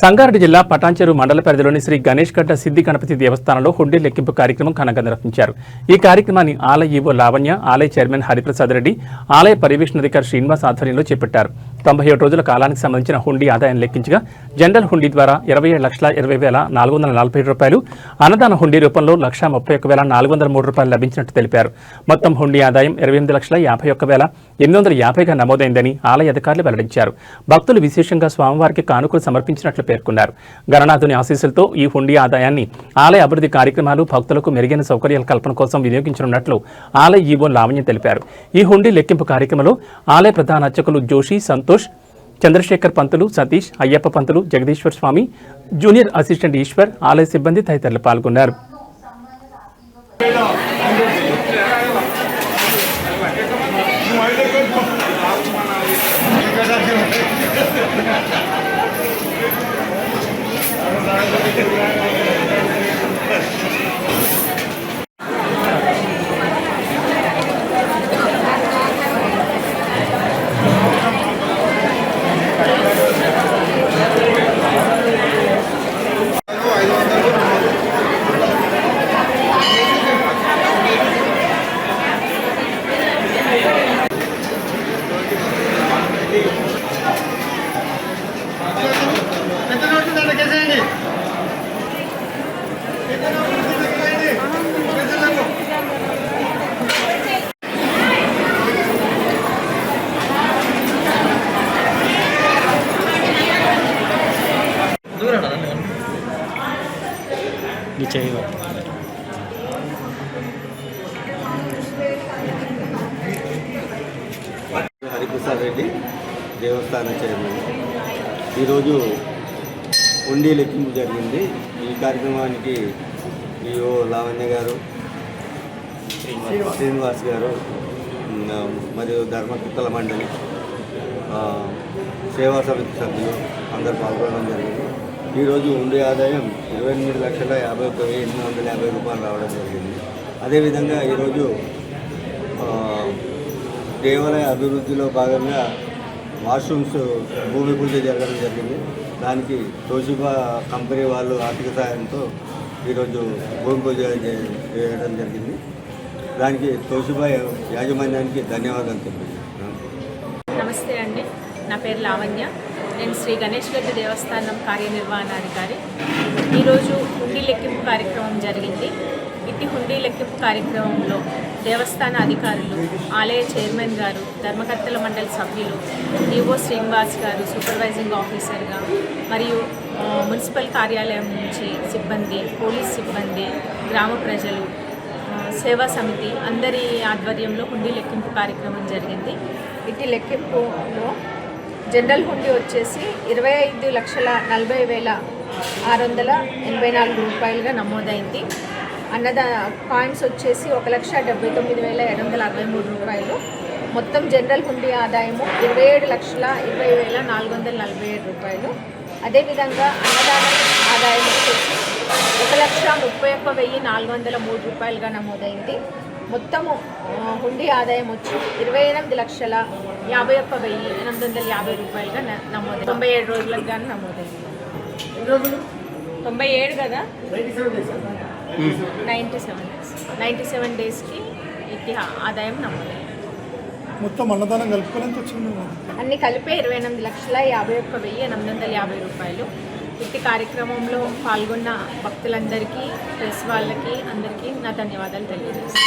సంగారెడ్డి జిల్లా పటాంచెరు మండల పరిధిలోని శ్రీ గణేష్ గడ్డ సిద్ధి గణపతి దేవస్థానంలో హుండీ లెక్కింపు కార్యక్రమం ఘనంగా నిర్వహించారు. ఈ కార్యక్రమాన్ని ఆలయ ఈవో లావణ్య ఆలయ చైర్మన్ హరిప్రసాద్ రెడ్డి ఆలయ పర్యవేక్షణాధికారి శ్రీనివాస్ ఆధ్వర్యంలో చేపట్టారు. తొంభై ఏడు రోజుల కాలానికి సంబంధించిన హుండీ ఆదాయం లెక్కించగా జనరల్ హుండీ ద్వారా ఇరవై ఏడు లక్షల ఇరవై వేల నాలుగు వందల నలభై ఏడు రూపాయలు అన్నదాన హుండీ రూపంలో లక్ష ముప్పై ఒక్క వేల నాలుగు వందల మూడు రూపాయలు లభించినట్టు తెలిపారు. మొత్తం హుండీ ఆదాయం ఇరవై ఎనిమిది లక్షల యాభై ఒక్క వేల ఎనిమిది వందల యాభైగా నమోదైందని ఆలయ అధికారులు వెల్లడించారు. భక్తులు విశేషంగా స్వామివారికి కానుకలు సమర్పించినట్లు పేర్కొన్నారు. గణనాథుని ఆశీస్సులతో ఈ హుండీ ఆదాయాన్ని ఆలయ అభివృద్ధి కార్యక్రమాలు భక్తులకు మెరుగైన సౌకర్యాల కల్పన కోసం వినియోగించనున్నట్లు ఆలయ ఈవో లావణ్యం తెలిపారు. ఈ హుండీ లెక్కింపు కార్యక్రమంలో ఆలయ ప్రధాన అర్చకులు జోషి సంతోష్ చంద్రశేఖర్ పంతులు సతీష్ అయ్యప్ప పంతులు జగదీశ్వర్ స్వామి జూనియర్ అసిస్టెంట్ ఈశ్వర్ ఆలయ సిబ్బంది తదితరులు పాల్గొన్నారు. నీ చేయి హరిప్రసాద్ రెడ్డి దేవస్థాన చైర్మన్. ఈరోజు ఉండి లెక్కింపు జరిగింది. ఈ కార్యక్రమానికి ఈఓ లావణ్య గారు శ్రీనివాస్. గారు మరియు ధర్మకర్తల మండలి సేవా సమితి సభ్యులు అందరు పాల్గొనడం జరిగింది. ఈరోజు ఉండే ఆదాయం ఇరవై ఎనిమిది లక్షల యాభై ఒక్క వెయ్యి ఎనిమిది వందల యాభై రూపాయలు రావడం జరిగింది. అదేవిధంగా ఈరోజు దేవాలయ అభివృద్ధిలో భాగంగా వాష్రూమ్స్ భూమి పూజ జరగడం జరిగింది. దానికి తోషిబా కంపెనీ వాళ్ళు ఆర్థిక సహాయంతో ఈరోజు భూమి పూజ చేయడం జరిగింది. దానికి తోషిబా యాజమాన్యానికి ధన్యవాదాలు తెలియజేస్తున్నాను. నమస్తే అండి. నా పేరు లావణ్య. నేను శ్రీ గణేష్ గడ్డి దేవస్థానం కార్యనిర్వహణాధికారి. ఈరోజు హుండీ లెక్కింపు కార్యక్రమం జరిగింది. ఇట్టి హుండీ లెక్కింపు కార్యక్రమంలో దేవస్థాన అధికారులు ఆలయ చైర్మన్ గారు ధర్మకర్తల మండలి సభ్యులు ఈవో శ్రీనివాస్ గారు సూపర్వైజింగ్ ఆఫీసర్గా మరియు మున్సిపల్ కార్యాలయం నుంచి సిబ్బంది పోలీస్ సిబ్బంది గ్రామ ప్రజలు సేవా సమితి అందరి ఆధ్వర్యంలో హుండీ లెక్కింపు కార్యక్రమం జరిగింది. ఇటు లెక్కింపులో జనరల్ హుండీ వచ్చేసి ఇరవై ఐదు లక్షల నలభై వేల ఆరు వందల ఎనభై నాలుగు రూపాయలుగా నమోదైంది. అన్నదా కాయిన్స్ వచ్చేసి ఒక లక్ష డెబ్బై తొమ్మిది వేల ఏడు వందల అరవై మూడు రూపాయలు. మొత్తం జనరల్ హుండీ ఆదాయము ఇరవై ఏడు లక్షల ఇరవై వేల నాలుగు వందల నలభై ఏడు రూపాయలు. అదేవిధంగా అన్నదానం ఆదాయం వచ్చేసి ఒక లక్ష ముప్పై ఒక్క వెయ్యి నాలుగు వందల మూడు రూపాయలుగా నమోదైంది. మొత్తము హుండీ ఆదాయం వచ్చి ఇరవై ఎనిమిది లక్షల యాభై ఒక్క వెయ్యి ఎనిమిది వందల యాభై రూపాయలుగా నమోదైంది. తొంభై ఏడు రోజులకు కానీ నమోదైంది. రోజులు? తొంభై ఏడు కదా? Ninety seven days. Ninety seven డేస్కి ఇట్టి ఆదాయం నమోదైంది మొత్తం అన్నదానం కలుపుకొని వచ్చింది? అన్ని కలిపే ఇరవై ఎనిమిది లక్షల యాభై ఒక్క వెయ్యి ఎనిమిది వందల యాభై రూపాయలు. ఇట్టి కార్యక్రమంలో పాల్గొన్న భక్తులందరికీ ప్రెస్ వాళ్ళకి అందరికీ నా ధన్యవాదాలు తెలియజేస్తాను